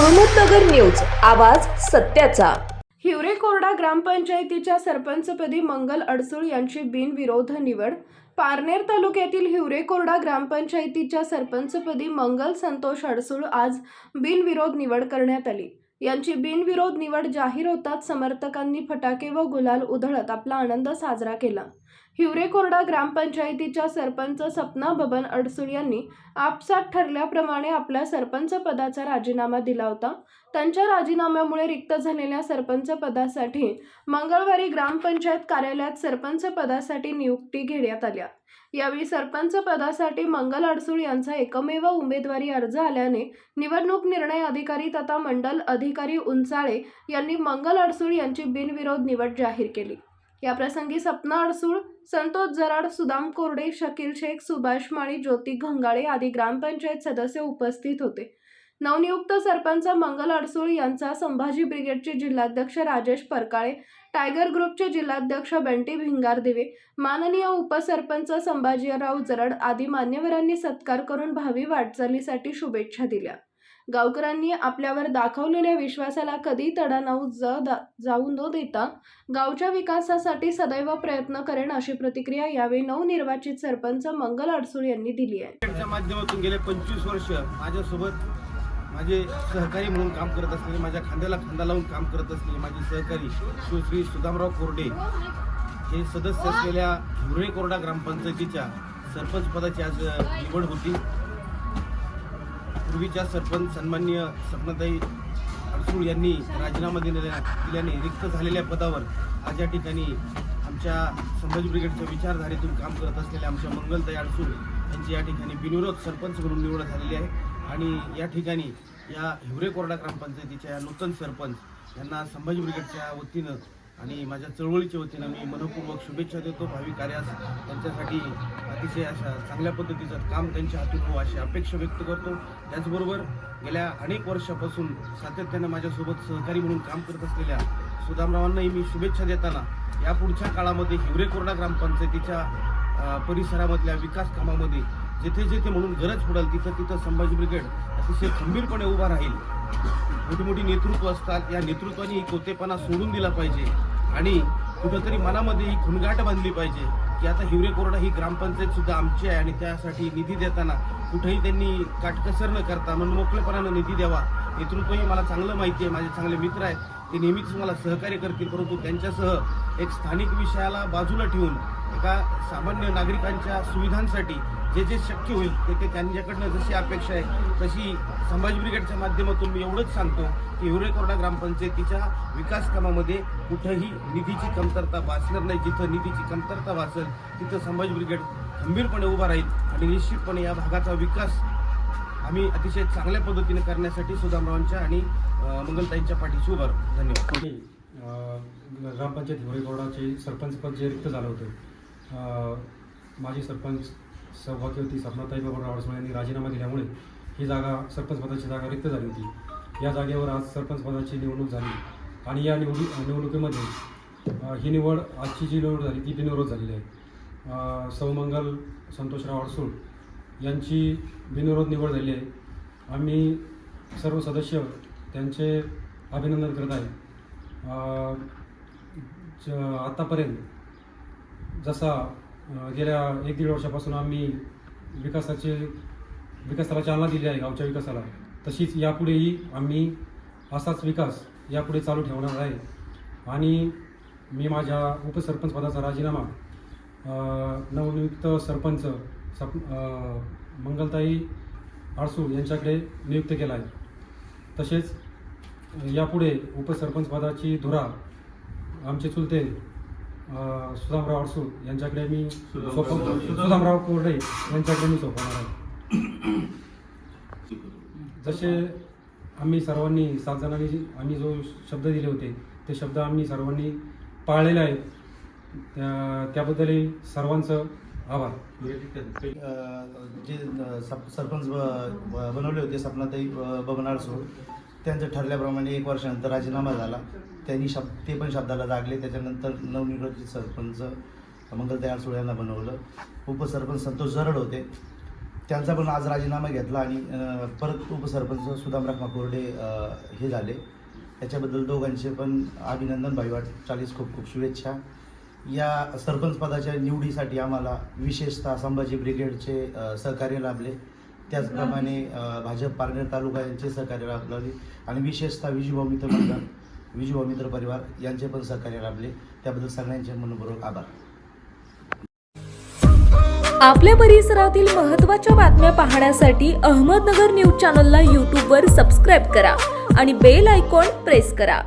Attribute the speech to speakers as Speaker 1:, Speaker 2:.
Speaker 1: Ahmednagar news आवाज सत्याचा.
Speaker 2: हिवरे कोरडा ग्रामपंचायतीच्या सरपंचपदी मंगल अडसूळ यांची बिनविरोध निवड. पारनेर तालुक्यातील हिवरे कोरडा ग्रामपंचायतीच्या सरपंचपदी मंगल संतोष अडसूळ आज बिनविरोध निवड करण्यात आली. यांची बिनविरोध निवड जाहीर होताच समर्थकांनी फटाके व गुलाल उधळत आपला आनंद साजरा केला. हिवरेकोरडा ग्रामपंचायतीच्या सरपंच सपना बबन अडसूळ यांनी आपसात ठरल्याप्रमाणे आपल्या सरपंच पदाचा राजीनामा दिला होता. त्यांच्या राजीनाम्यामुळे रिक्त झालेल्या सरपंच पदासाठी मंगळवारी ग्रामपंचायत कार्यालयात सरपंच पदासाठी नियुक्ती घेण्यात आल्या. यावेळी सरपंच पदासाठी मंगल अडसूळ यांचा एकमेव उमेदवारी अर्ज आल्याने निवडणूक निर्णय अधिकारी तथा मंडल अधिकारी उंचाळे यांनी मंगल अडसूळ यांची बिनविरोध निवड जाहीर केली. याप्रसंगी सपना अडसूळ संतोष जराड सुदाम कोरडे शकील शेख सुभाष माळी ज्योती घंगाळे आदी ग्रामपंचायत सदस्य उपस्थित होते. नवनियुक्त सरपंच मंगल अडसूळ यांचा संभाजी ब्रिगेडचे जिल्हाध्यक्ष राजेश परकाळे टायगर ग्रुपचे जिल्हाध्यक्ष बंटी भिंगारदिवे माननीय उपसरपंच संभाजीराव जरड आदी मान्यवरांनी सत्कार करून भावी वाटचालीसाठी शुभेच्छा दिल्या. गावकऱ्यांनी आपल्यावर दाखवलेल्या विश्वासाला कधी तडा नऊ दा- जाऊ न देता गावच्या विकासासाठी सदैव प्रयत्न करेन अशी प्रतिक्रिया यावेळी नवनिर्वाचित सरपंच मंगल अडसूळ यांनी दिली आहे.
Speaker 3: माध्यमातून गेले पंचवीस वर्ष माझ्यासोबत माझे सहकारी म्हणून काम करत असलेले माझ्या खांद्याला खांदा लावून काम करत असलेले माझे सहकारी श्री सुदामराव कोरडे हे सदस्य असलेल्या हिवरे कोरडा ग्रामपंचायतीच्या सरपंच पदाची आज निवड होती. पूर्वीच्या सरपंच सन्मान्य सपनाताई अडसूळ यांनी राजीनामा दिलेल्या दिल्याने रिक्त झालेल्या पदावर आज या ठिकाणी आमच्या संभाजी ब्रिगेडच्या विचारधारेतून काम करत असलेल्या आमच्या मंगलताई अडसूळ यांची या ठिकाणी बिनविरोध सरपंच म्हणून निवड झालेली आहे. आणि या ठिकाणी या हिवरे कोरडा ग्रामपंचायतीच्या या नूतन सरपंच यांना संभाजी ब्रिगेडच्या वतीनं आणि माझ्या चळवळीच्या वतीनं मी मनपूर्वक शुभेच्छा देतो. भावी कार्यास त्यांच्यासाठी अतिशय अशा चांगल्या पद्धतीचं काम त्यांच्या हातून हो अशी अपेक्षा व्यक्त करतो. त्याचबरोबर गेल्या अनेक वर्षापासून सातत्यानं माझ्यासोबत सहकारी म्हणून काम करत असलेल्या सुदामरावांनाही मी शुभेच्छा देताना या पुढच्या काळामध्ये हिवरे कोरडा ग्रामपंचायतीच्या परिसरामधल्या विकास कामामध्ये जेथे जेथे म्हणून गरज पडेल तिथं तिथं संभाजी ब्रिगेड अतिशय खंबीरपणे उभा राहील. मोठी मोठी नेतृत्व असतात. या नेतृत्वाने कोतेपणा सोडून दिला पाहिजे. आणि कुठंतरी मनामध्ये ही खुणगाट बांधली पाहिजे की आता हिवरे कोरडा ही ग्रामपंचायत सुद्धा आमची आहे आणि त्यासाठी निधी देताना कुठेही त्यांनी काटकसर न करता मनमोकळेपणानं निधी द्यावा. नेतृत्वही मला चांगलं माहिती आहे माझे चांगले मित्र आहेत. ते नेहमीच मला सहकार्य करतील परंतु त्यांच्यासह एक स्थानिक विषयाला बाजूला ठेवून एका सामान्य नागरिकांच्या सुविधांसाठी जे जे शक्य होईल ते ते त्यांच्याकडनं जशी अपेक्षा आहे तशी संभाजी ब्रिगेडच्या माध्यमातून मी एवढंच सांगतो की हिवरेकोरडा ग्रामपंचायतीच्या विकास कामामध्ये कुठंही निधीची कमतरता भासणार नाही. जिथं निधीची कमतरता भासेल तिथं संभाजी ब्रिगेड खंबीरपणे उभा राहील आणि निश्चितपणे या भागाचा विकास आम्ही अतिशय चांगल्या पद्धतीने करण्यासाठी सुदामरावांच्या आणि मंगलताईंच्या पाठीशी उभा राहू. धन्यवाद.
Speaker 4: ग्रामपंचायत हिवरेकोरडाचे सरपंच पद जे रिक्त झालं होतं माजी सरपंच सौभाग्यवती सपनाताई बाबा अडसोळ यांनी राजीनामा दिल्यामुळे ही जागा सरपंच पदाची जागा रिक्त झाली होती. या जागेवर आज सरपंच पदाची निवडणूक झाली. आणि या निवडी निवडणुकीमध्ये ही निवड आजची जी निवड झाली ती बिनविरोध झालेली आहे. सौमंगल संतोषराव अडसूळ यांची बिनविरोध निवड झाली आहे. आम्ही सर्व सदस्य त्यांचे अभिनंदन करत आहे. ज- आतापर्यंत जसा गेल्या एक दीड वर्षापासून आम्ही विकासाचे विकासाला चालना दिली आहे गावच्या विकासाला. तशीच यापुढेही आम्ही असाच विकास यापुढे चालू ठेवणार आहे. आणि मी माझ्या उपसरपंच पदाचा राजीनामा नवनियुक्त सरपंच सप मंगलताई आळसू यांच्याकडे नियुक्त केला आहे. तसेच यापुढे उपसरपंच पदाची धुरा आमचे चुलते सुदामराव अडसूळ यांच्याकडे मी सुदामराव कोरडे यांच्याकडे मी सोपवणार आहे. जसे आम्ही सर्वांनी सात जणांनी आम्ही जो शब्द दिले होते ते शब्द आम्ही सर्वांनी पाळलेले आहेत. त्या त्याबद्दलही सर्वांचं आभार.
Speaker 5: जे सरपंच बनवले होते सपनाताई ब- बबनाळ सोड त्यांचं ठरल्याप्रमाणे एक वर्षानंतर राजीनामा झाला. त्यांनी शब्द ते पण शब्दाला जागले त्याच्यानंतर नवनिर्वाचित सरपंच मंगलताई आडसोळ बनवलं. उपसरपंच संतोष जरड होते. त्यांचा पण आज राजीनामा घेतला आणि परत उपसरपंच सुदाम रखमा कोरडे हे झाले. त्याच्याबद्दल दोघांचे पण अभिनंदन. भाईवाट चाळीस खूप खूप शुभेच्छा. या सरपंच पदाच्या निवडीसाठी आम्हाला विशेषतः संभाजी ब्रिगेडचे सहकार्य लाभले. त्याचप्रमाणे भाजप पारनेर तालुका यांचे सहकार्य लाभले. आणि विशेषतः विजूभाऊ मित्र मंडळ मित्र परिवार यांचे पण सहकार्य लाभले. त्याबद्दल सगळ्यांचे मनपूर्वक आभार.
Speaker 1: आपल्या परिसरातील महत्त्वाच्या बातम्या पाहण्यासाठी अहमदनगर न्यूज चॅनलला यूट्यूबवर सबस्क्राईब करा आणि बेल आयकॉन प्रेस करा.